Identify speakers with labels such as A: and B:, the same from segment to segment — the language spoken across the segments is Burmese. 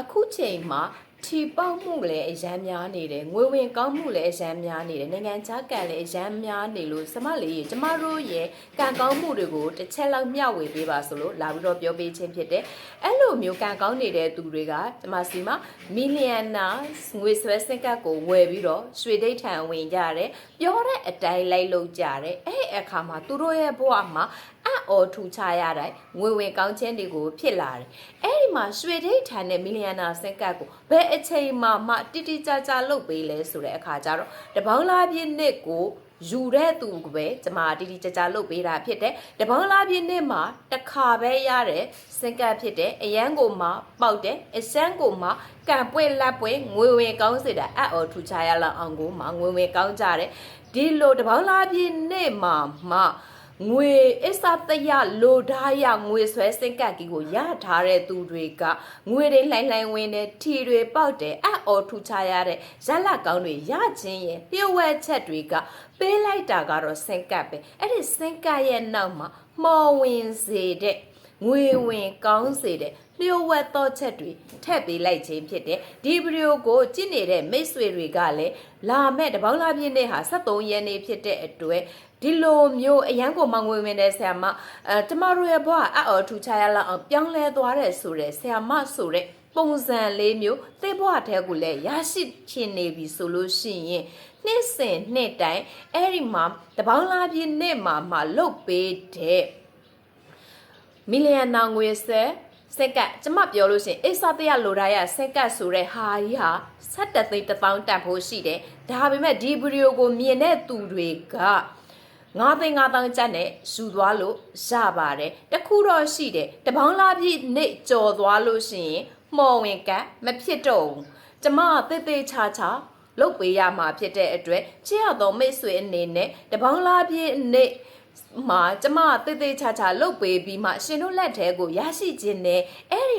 A: အခုချိန်မှာထီပေါက်မှုလည်းအရန်များနေတယ်ငွေဝင်ကောင်းမှုလည်းအရန်များနေတယ်နိုင်ငံခြားကန်လည်းအရန်များနေလို့စမလေးရေကျမတို့ရဲ့ကံကောင်းမှုတွေကိုတစ်ချက်လောက်မျှဝေပေးပါဆိုလို့လာပြီးတော့ပြောပေးခြင်းဖြစ်တယ်အဲ့လိုမျိုးကံကောင်းနေတဲ့သူတွေကကျမစီမှာမီလီယံနာငွေဆွဲစင်ကတ်ကိုဝယ်ပြီးတော့ရွှေဒိတ်ထံဝင်ကြတယ်ပြောတဲ့အတိုင်းလိုက်လုပ်ကြတယ်အဲ့အခါမှာသူတို့ရဲ့ဘဝမှာ အံ့ဩထူခြားရတဲ့ငွေဝင်ကောင်းခြင်းတွေကိုဖြစ်လာတယ်အဲ့ဒီမှာရွှေဒိတ်ထံနဲ့မီလီယံနာစင်ကတ်ကိုဘယ်အချိန်မှမှတိတိကျကျလုပ်ပေးလဲဆိုတဲ့အခါကျတော့တပေါင်းလားပြည့်နှစ်ကိုယူတဲ့သူကပဲကျမတိတိကျကျလုပ်ပေးတာဖြစ်တယ်တပေါင်းလားပြည့်နှစ်မှာတစ်ခါပဲရတဲ့စင်ကတ်ဖြစ်တယ်အရန်ကိုမှပေါက်တယ်အစမ်းကိုမှကံပွင့်လက်ပွင့်ငွေဝင်ကောင်းစေတာအံ့ဩထူခြားရလောက်အောင်ကိုမှငွေဝင်ကောင်းကြတယ်ဒီလိုတပေါင်းလားပြည့်နှစ်မှာမှ ငွေအစ္ဆတရလိုဓာရငွေဆွဲစင်ကတ်ကြီးကိုရထားတဲ့သူတွေကငွေတွေလှိုင်းလှိုင်းဝင်တဲ့ထီတွေပေါက်တယ်အံ့ဩထူခြားရတဲ့ရလက်ကောင်းတွေရခြင်းရဲ့လျှို့ဝှက်ချက်တွေကပေးလိုက်တာကတော့စင်ကတ်ပဲအဲ့ဒီစင်ကတ်ရဲ့နောက်မှာမော်ဝင်စေတဲ့ ငွေဝင်ကောင်းစေတဲ့လျှို့ဝှက်သောချက်တွေထည့်ပေးလိုက်ခြင်းဖြစ်တယ်ဒီဗီဒီယိုကိုကြည့်နေတဲ့မိတ်ဆွေတွေကလည်းလာမဲ့တပေါင်းလားပြည့်နေ့ဟာ73ရက်နေ့ဖြစ်တဲ့အတွက်ဒီလိုမျိုးအရန်ကိုမငွေဝင်တဲ့ဆရာမအဲကျမတို့ရဲ့ဘဝအအော်ထူချရလောက်အောင်ပြောင်းလဲသွားတဲ့ဆိုတဲ့ဆရာမဆိုတဲ့ပုံစံလေးမျိုးသိဘဝထဲကိုလည်းရရှိချင်နေပြီဆိုလို့ရှိရင်နှစ်စဉ်နှစ်တိုင်းအဲ့ဒီမှာတပေါင်းလားပြည့်နေ့မှာမှလုတ်ပေးတဲ့ မီလီယံနာငွေဆက်စက်ကတ်ကျမပြောလို့ရှရင်အိစာတရလိုဒါရစက်ကတ်ဆိုတဲ့ဟာကြီးဟာ17သိန်း1000တန်ဖို့ရှိတယ်ဒါပေမဲ့ဒီဗီဒီယိုကိုမြင်တဲ့သူတွေက9သိန်း9000ကျပ်နဲ့ယူသွားလို့ရပါတယ်တခုတော့ရှိတယ်တပေါင်းလားပြည့်နေ့ကြော်သွားလို့ရှိရင်မော်ဝင်ကတ်မဖြစ်တော့ဘူးကျမသေသေးချာချာလုတ်ပေးရမှာဖြစ်တဲ့အတွက်ချစ်ရသောမိတ်ဆွေအနေနဲ့တပေါင်းလားပြည့်နေ့ မှာကျမတေးသေးချာချာလုတ်ပေးပြီးမှရှင်တို့လက်ထဲကိုရရှိခြင်းနဲ့အဲ့ဒီ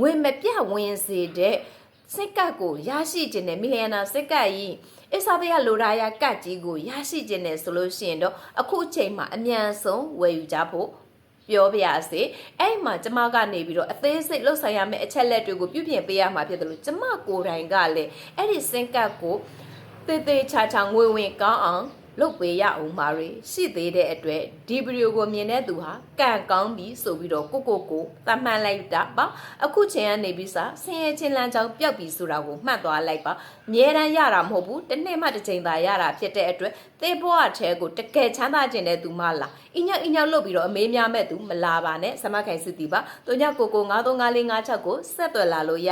A: ငွေမပြတ်ဝင်စေတဲ့စိတ်ကပ်ကိုရရှိခြင်းနဲ့မီလီယံနာစိတ်ကပ်ကြီးအစ္ဆာတရလိုရာယာကတ်ကြီးကိုရရှိခြင်းနဲ့ဆိုလို့ရှိရင်တော့အခုအချိန်မှာအမြန်ဆုံးဝယ်ယူကြဖို့ပြောပြရစေအဲ့မှာကျမကနေပြီးတော့အသေးစိတ်လှုပ်ဆောင်ရမယ့်အချက်လက်တွေကိုပြုပြင်ပေးရမှာဖြစ်တယ်လို့ကျမကိုယ်တိုင်ကလည်းအဲ့ဒီစင်ကပ်ကိုတေးသေးချာချာငွေဝင်ကောင်းအောင် လုတ်ပေးရအောင်မာရီရှိသေးတဲ့အတွက်ဒီဗီဒီယိုကိုမြင်တဲ့သူဟာကံကောင်းပြီဆိုပြီးတော့ကိုကိုကိုသတ်မှတ်လိုက်တာပါအခုချိန်ကနေပြီးစဆင်းရဲချင်းလမ်းကြောင်းပျောက်ပြီဆိုတာကိုမှတ်သွားလိုက်ပါမြဲတမ်းရတာမဟုတ်ဘူးတစ်နေ့မှတစ်ချိန်သာရတာဖြစ်တဲ့အတွက်သေဘွားထဲကိုတကယ်ချမ်းသာခြင်းတဲ့သူမလားအင်းညောက်အင်းညောက်လုတ်ပြီးတော့အမေးများမဲ့သူမလာပါနဲ့စမခိုင်စစ်တီပါတို့ညကိုကို935456ကိုဆက်သွယ်လာလို့ရ